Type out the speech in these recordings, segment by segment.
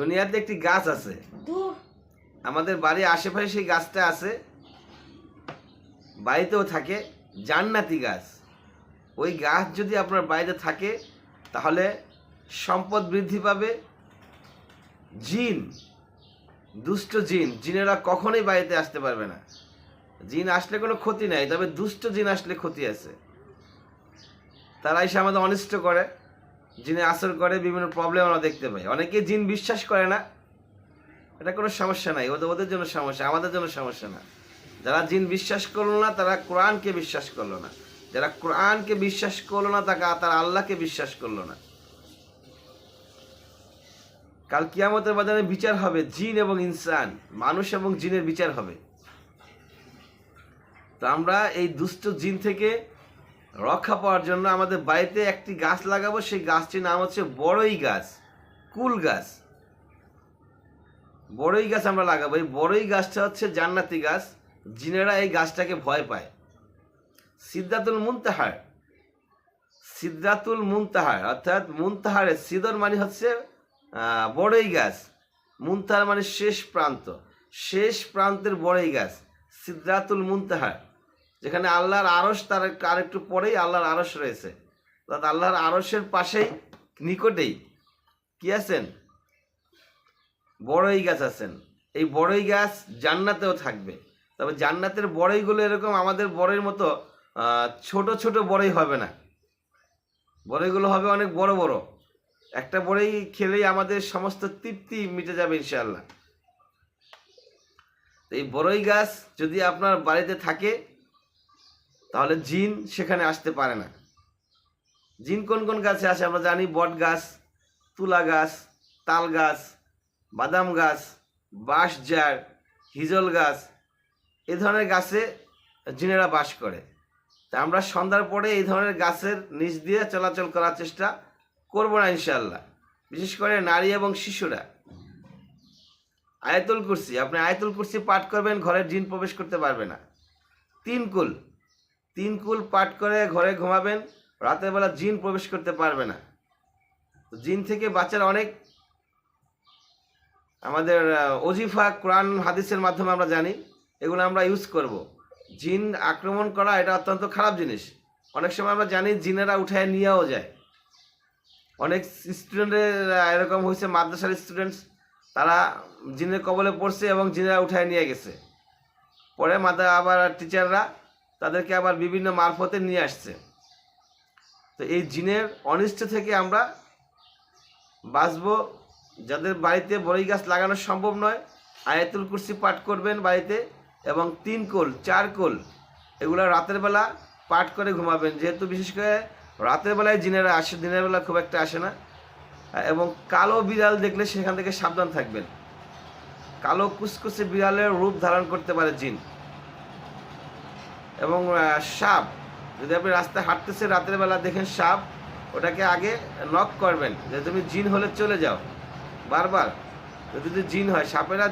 দুনিয়াতে একটি গাছ আছে। আমাদের বাড়ির আশেপাশে সেই গাছটা আছে। বাড়িতেও থাকে জান্নাতি গাছ। ওই গাছ যদি আপনার বাড়িতে থাকে তাহলে সম্পদ বৃদ্ধি পাবে। জিন দুষ্ট জিন জিনেরা কখনোই বাড়িতে আসতে পারবে না। জিন আসলে কোনো ক্ষতি নাই তবে দুষ্ট জিন আসলে ক্ষতি আছে। তারা এসে আমাদের অনিষ্ট করে। জিনে আসর করে বিভিন্ন প্রবলেম আমরা দেখতে পাই। অনেকে জিন বিশ্বাস করে না। এটা কোনো সমস্যা নাই। ওদের ওদের জন্য সমস্যা, আমাদের জন্য সমস্যা না। যারা জিন বিশ্বাস করল না, তারা কোরআনকে বিশ্বাস করল না। যারা কোরআনকে বিশ্বাস করল না তাকে তারা আল্লাহকে বিশ্বাস করল না। কাল কিয়ামতের বাজারে বিচার হবে জিন এবং ইনসান। মানুষ এবং জিনের বিচার হবে। তো আমরা এই দুষ্ট জিন থেকে রক্ষা পাওয়ার জন্য আমাদের বাড়িতে একটি গাছ লাগাবো, সেই গাছটির নাম হচ্ছে বড়ই গাছ, কুল গাছ। বড়ই গাছ আমরা লাগাবো। এই বড়ই গাছটা হচ্ছে জান্নাতি গাছ, জিনেরা এই গাছটাকে ভয় পায়। সিদ্ধাতুল মুনতাহার। সিদ্ধাতুল মুনতাহার, অর্থাৎ মুনতাহারের সিদর মানে হচ্ছে বড়ই গাছ। মুনতাহার মানে শেষ প্রান্ত। শেষ প্রান্তের বড়ই গাছ, সিদ্ধাতুল মুনতাহার। যেখানে আল্লাহর আরস তার একটু- আর একটু পরেই আল্লাহর আরস রয়েছে। অর্থাৎ আল্লাহর আরসের পাশেই নিকটেই কি আছেন? বড়ই গাছ আছেন। এই বড়ই গাছ জান্নাতেও থাকবে। তবে জান্নাতের বড়ইগুলো এরকম আমাদের বড়ের মতো ছোট ছোট বড়ই হবে না। বড়ইগুলো হবে অনেক বড় বড়। একটা বড়ই খেলেই আমাদের সমস্ত তৃপ্তি মিটে যাবে ইনশাল্লাহ এই বড়ই গাছ যদি আপনার বাড়িতে থাকে তাহলে জিন সেখানে আসতে পারে না। জিন কোন কোন গাছে আসে আমরা জানি, বট গাছ, তুলা গাছ, তাল গাছ, বাদাম গাছ, বাঁশ জার, হিজল গাছ, এ ধরনের গাছে জিনেরা বাস করে। তা আমরা সন্ধ্যার পরে এই ধরনের গাছের নিচ দিয়ে চলাচল করার চেষ্টা করব না ইনশাল্লাহ বিশেষ করে নারী এবং শিশুরা। আয়াতুল কুরসি, আপনি আয়াতুল কুরসি পাঠ করবেন ঘরের জিন প্রবেশ করতে পারবে না। তিন কুল। তিন কুল পাঠ করে ঘরে ঘুমাবেন, রাতের বেলা জিন প্রবেশ করতে পারবে না। জিন থেকে বাচ্চার অনেক আমাদের অজিফা কোরআন, হাদিসের মাধ্যমে আমরা জানি, এগুলো আমরা ইউজ করব। জিন আক্রমণ করা এটা অত্যন্ত খারাপ জিনিস। অনেক সময় আমরা জানি জিনেরা উঠায় নিয়েও যায়। অনেক স্টুডেন্টের এরকম হয়েছে, মাদ্রাসার স্টুডেন্টস তারা জিনের কবলে পড়ছে এবং জিনেরা উঠায় নিয়ে গেছে। পরে মাদ্রা আবার টিচাররা তাদেরকে আবার বিভিন্ন মারফতে নিয়ে আসছে। তো এই জিনের অনিষ্ট থেকে আমরা বাঁচবো। যাদের বাড়িতে বড়ই গাছ লাগানো সম্ভব নয়, আয়াতুল কুরসি পাঠ করবেন বাড়িতে এবং তিন কোল, চার কোল, এগুলো রাতের বেলা পাঠ করে ঘুমাবেন। যেহেতু বিশেষ করে রাতের বেলায় জিনেরা আসে, দিনের বেলা খুব একটা আসে না। এবং কালো বিড়াল দেখলে সেখান থেকে সাবধান থাকবেন। কালো কুসকুসে বিড়ালের রূপ ধারণ করতে পারে জিন। এবং সাপ। যদি আপনি রাস্তায় হাঁটতেছে রাতের বেলা দেখেন সাপ, ওটাকে আগে নক করবেন, যে তুমি জিন হলে চলে যাও। বারবার। যদি জিন হয়, সাপেরা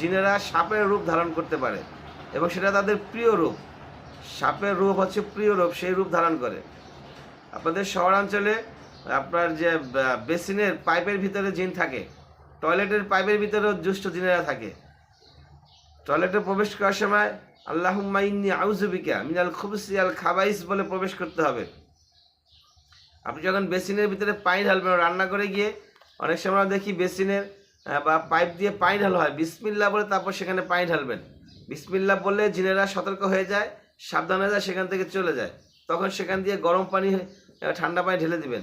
জিনেরা সাপের রূপ ধারণ করতে পারে এবং সেটা তাদের প্রিয় রূপ। সাপের রূপ হচ্ছে প্রিয় রূপ, সেই রূপ ধারণ করে। আপনাদের শহরাঞ্চলে আপনার যে বেসিনের পাইপের ভিতরে জিন থাকে, টয়লেটের পাইপের ভিতরেও দুষ্ট জিনেরা থাকে। টয়লেটে প্রবেশ করার সময় আল্লাহুম্মা ইন্নি আউজুবিকা মিনাল খুবসি আল খাবাইস বলে প্রবেশ করতে হবে। আপনি যখন বেসিনের ভিতরে পানি ঢালবেন, রান্না করে গিয়ে অনেক সময় দেখি বেসিনের বা পাইপ দিয়ে পানি ঢালা হয়। বিসমিল্লা বলে তারপর সেখানে পানি ঢালবেন। বিসমিল্লা বললে জিনেরা সতর্ক হয়ে যায়, সাবধান হয়ে যায়, সেখান থেকে চলে যায়। তখন সেখান দিয়ে গরম পানি ঠান্ডা পানি ঢেলে দিবেন।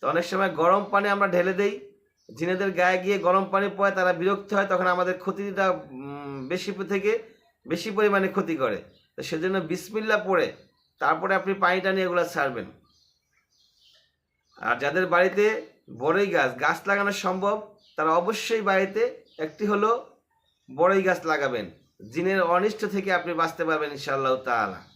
তো অনেক সময় গরম পানি আমরা ঢেলে দেই। জিনেদের গায়ে গিয়ে গরম পানি পড়ে, তারা বিরক্ত হয়, তখন আমাদের ক্ষতিটা বেশি থেকে বেশি পরিমাণে ক্ষতি করে। তো সেজন্য বিসমিল্লা পড়ে, তারপরে আপনি পানিটা নিয়ে এগুলো ছাড়বেন। আর যাদের বাড়িতে বড়ই গাছ গাছ লাগানো সম্ভব, তারা অবশ্যই বাড়িতে একটি হলো বড়ই গাছ লাগাবেন। জিনের অনিষ্ট থেকে আপনি বাঁচতে পারবেন ইনশাআল্লাহ তাআলা।